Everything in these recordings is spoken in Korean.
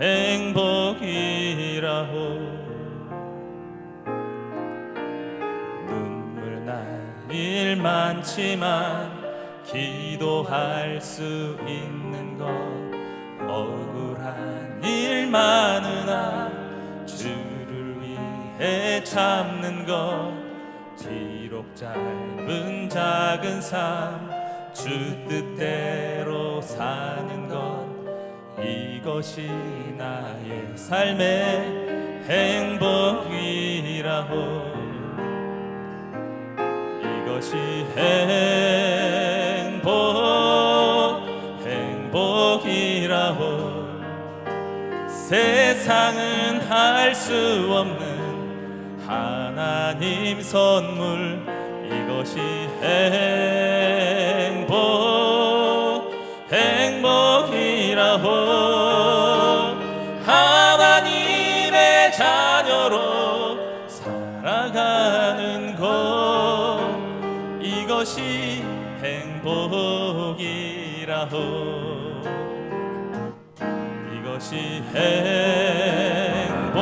행복이라고. 눈물 날 일 많지만 기도할 수 있는 것. 억울한 일 많으나 주를 위해 참는 것. 비록 짧은 작은 삶 주 뜻대로 사는 것 이것이 나의 삶의 행복이라고. 이것이 행복 행복이라고. 세상은 할 수 없는 하나님 선물. 이것이 행복 것이 행복이라고. 이것이 행복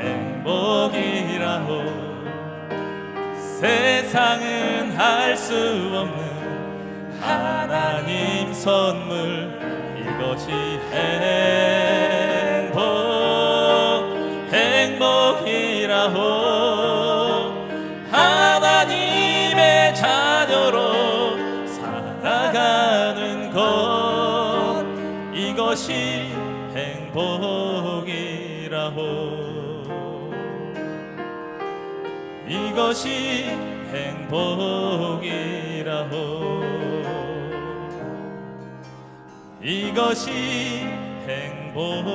행복이라고. 세상은 할 수 없는 하나님 선물. 이것이 행복 행복이라고 것이 행복이라고. 이것이 행복이라고. 이것이 행복이라고